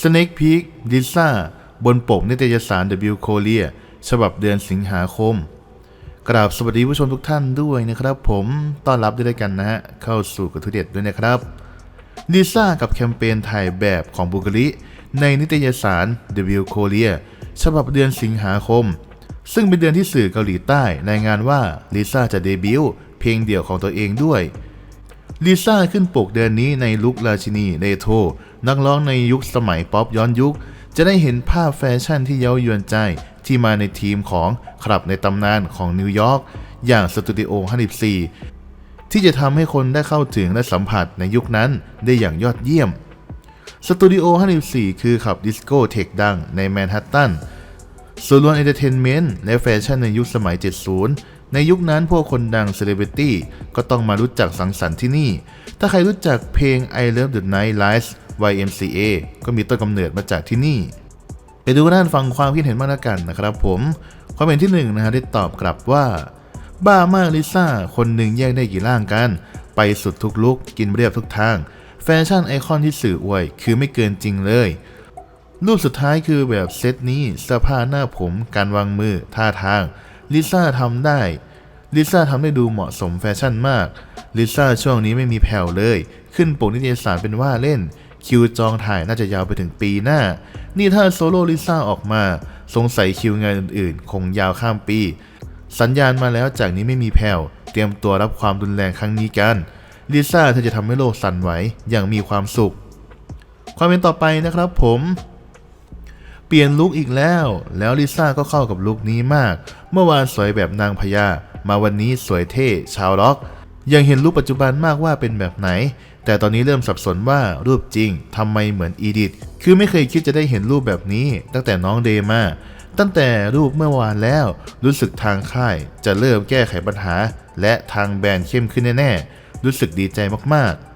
Snake Peak ลิซ่าบนปกนิตยสาร W Korea ฉบับเดือนสิงหาคม กราบสวัสดีผู้ชมทุกท่านด้วยนะครับผมต้อนรับด้วยกันนะฮะ เข้าสู่กระทุเด็ดด้วยนะครับลิซ่ากับแคมเปญถ่ายแบบของบุกลิในนิตยสาร W Korea ฉบับเดือนสิงหาคม ซึ่งเป็นเดือนที่สื่อเกาหลีใต้รายงานว่าลิซ่าจะเดบิวต์เพลงเดี่ยวของตัวเองด้วย ลิซ่าขึ้นปกเดือนนี้ในลุคราชินีเรโทรนักร้องในยุคสมัยป๊อปย้อนยุค จะได้เห็นภาพแฟชั่นที่เย้ายวนใจที่มาในทีมของคลับในตำนานของนิวยอร์กอย่างสตูดิโอ 54 ที่จะทำให้คนได้เข้าถึงและสัมผัสในยุคนั้นได้อย่างยอดเยี่ยมสตูดิโอ 54 คือขับดิสโก้เทคดังในแมนฮัตตันส่วนรวมเอนเตอร์เทนเมนต์และแฟชั่นในยุคสมัย 70 ในยุคนั้นพวกคนดังเซเลบริตี้ก็ต้องมารู้จักสังสรรค์ที่นี่ ถ้าใครรู้จักเพลง I Love the Night Lights YMCA ก็มีต้นกำเนิดมาจากที่นี่ ไปดูด้านฟังความคิดเห็นมากกันนะครับผม ความเห็นที่หนึ่งนะฮะได้ตอบกลับว่า บ้ามากลิซ่า คนหนึ่งแยกได้กี่ร่างกัน ไปสุดทุกลุกกินเรียบทุกทาง แฟชั่นไอคอนที่สื่ออวย คือไม่เกินจริงเลยรูปสุดท้ายคือแบบเซตนี้เสื้อผ้าหน้าผม การวางมือ ท่าทาง ลิซ่าทำได้ ลิซ่าทำได้ดูเหมาะสมแฟชั่นมาก ลิซ่าช่วงนี้ไม่มีแผ่วเลย ขึ้นปกนิตยสารเป็นว่าเล่น คิวจองถ่ายน่าจะยาวไปถึงปีหน้า นี่ถ้าโซโล่ลิซ่าออกมา สงสัยคิวงานอื่นๆ คงยาวข้ามปี สัญญาณมาแล้วจากนี้ไม่มีแผ่ว เตรียมตัวรับความรุนแรงครั้งนี้กัน ลิซ่าเธอจะทำให้โลกสั่นไหวอย่างมีความสุข ความเป็นต่อไปนะครับผมเปลี่ยนลุคอีกแล้ว แล้วลิซ่าก็เข้ากับลุคนี้มาก เมื่อวานสวยแบบนางพญา มาวันนี้สวยเท่ชาวล็อก ยังเห็นรูปปัจจุบันมากว่าเป็นแบบไหน แต่ตอนนี้เริ่มสับสนว่ารูปจริงทำไมเหมือนอีดิทคือไม่เคยคิดจะได้เห็นรูปแบบนี้ ตั้งแต่น้องเดมาตั้งแต่รูปเมื่อวานแล้ว รู้สึกทางค่าย จะเริ่มแก้ไขปัญหา และทางแบรนด์เข้มขึ้นแน่ๆรู้สึกดีใจมากๆ